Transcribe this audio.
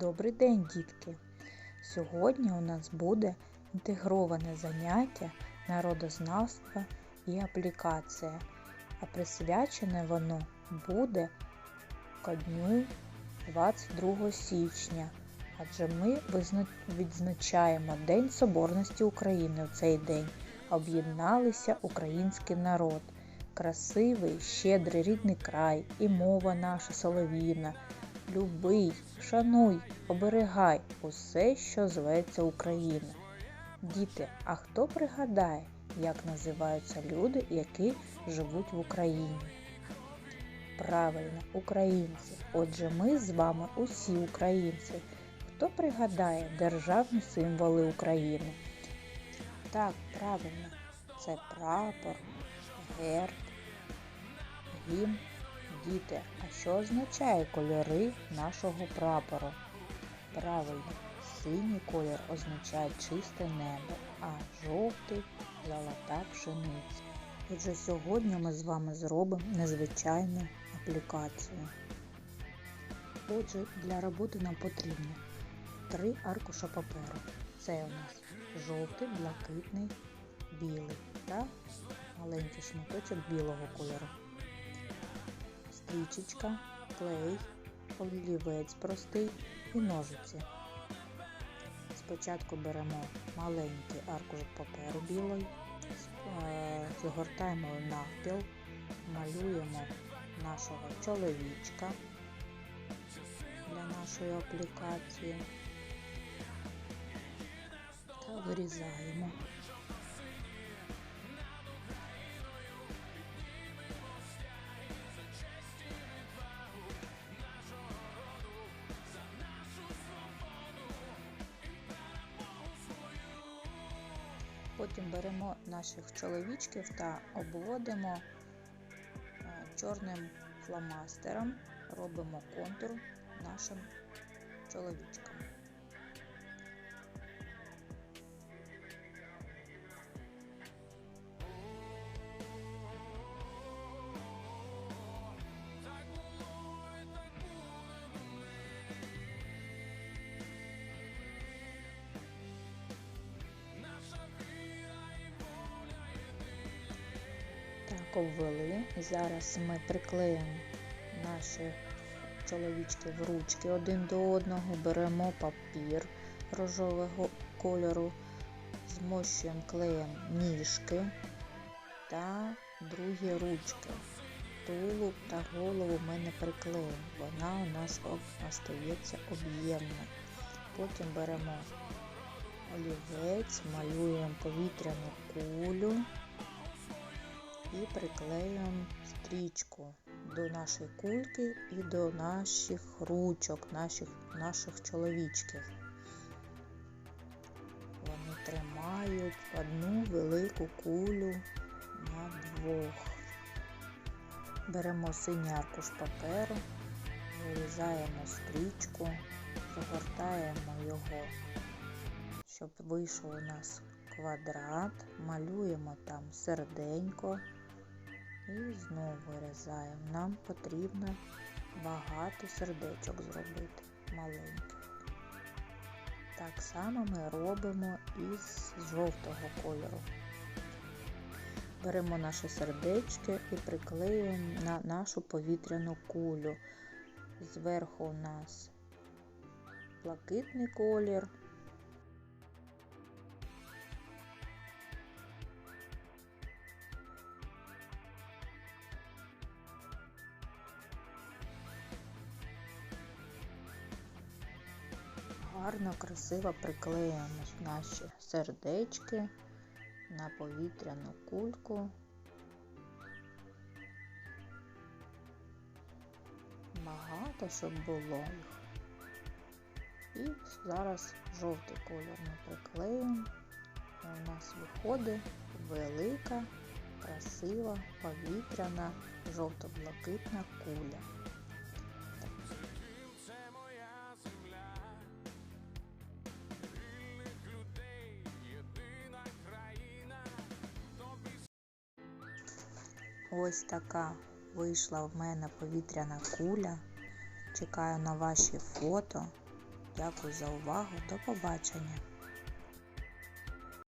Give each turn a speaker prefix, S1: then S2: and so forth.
S1: Добрий день, дітки! Сьогодні у нас буде інтегроване заняття народознавства і аплікація, а присвячене воно буде ко дню 22 січня, адже ми відзначаємо День Соборності України в цей день. Об'єдналися український народ, красивий, щедрий рідний край і мова наша солов'їна. Любий, шануй, оберегай усе, що зветься Україна. Діти, а хто пригадає, як називаються люди, які живуть в Україні? Правильно, українці. Отже, ми з вами усі українці. Хто пригадає державні символи України? Так, правильно, це прапор, герб, гімн. Діти, а що означає кольори нашого прапору? Правильно, синій колір означає чисте небо, а жовтий золота пшениця. Отже, сьогодні ми з вами зробимо незвичайну аплікацію. Отже, для роботи нам потрібно три аркуша паперу. Це у нас жовтий, блакитний, білий та маленький шматочок білого кольору стрічечка, клей, олівець простий і ножиці. Спочатку беремо маленький аркуш паперу білий, е, згортаємо навпіл, малюємо нашого чоловічка для нашої аплікації та вирізаємо. Потім беремо наших чоловічків та обводимо е, чорним фломастером, робимо контур нашим чоловічкам. Так, обвели. Зараз ми приклеїмо наші чоловічки в ручки один до одного, беремо папір рожового кольору, змощуємо клеєм ніжки та другі ручки. Тулуб та голову ми не приклеїмо, вона у нас остається об'ємна. Потім беремо олівець, малюємо повітряну кулю і приклеюємо стрічку до нашої кульки і до наших ручок, наших, наших чоловічків. Вони тримають одну велику кулю на двох. Беремо синій аркуш паперу, вирізаємо стрічку, загортаємо його, щоб вийшов у нас квадрат, малюємо там серденько. І знову вирізаємо. Нам потрібно багато сердечок зробити маленьких. Так само ми робимо із жовтого кольору. Беремо наші сердечки і приклеюємо на нашу повітряну кулю. Зверху у нас блакитний колір. Гарно, красиво приклеюємо наші сердечки на повітряну кульку. Багато, щоб було їх. І зараз жовтий колір ми приклеїмо. У нас виходить велика, красива, повітряна, жовто-блакитна куля. Ось така вийшла в мене повітряна куля. Чекаю на ваші фото. Дякую за увагу. До побачення!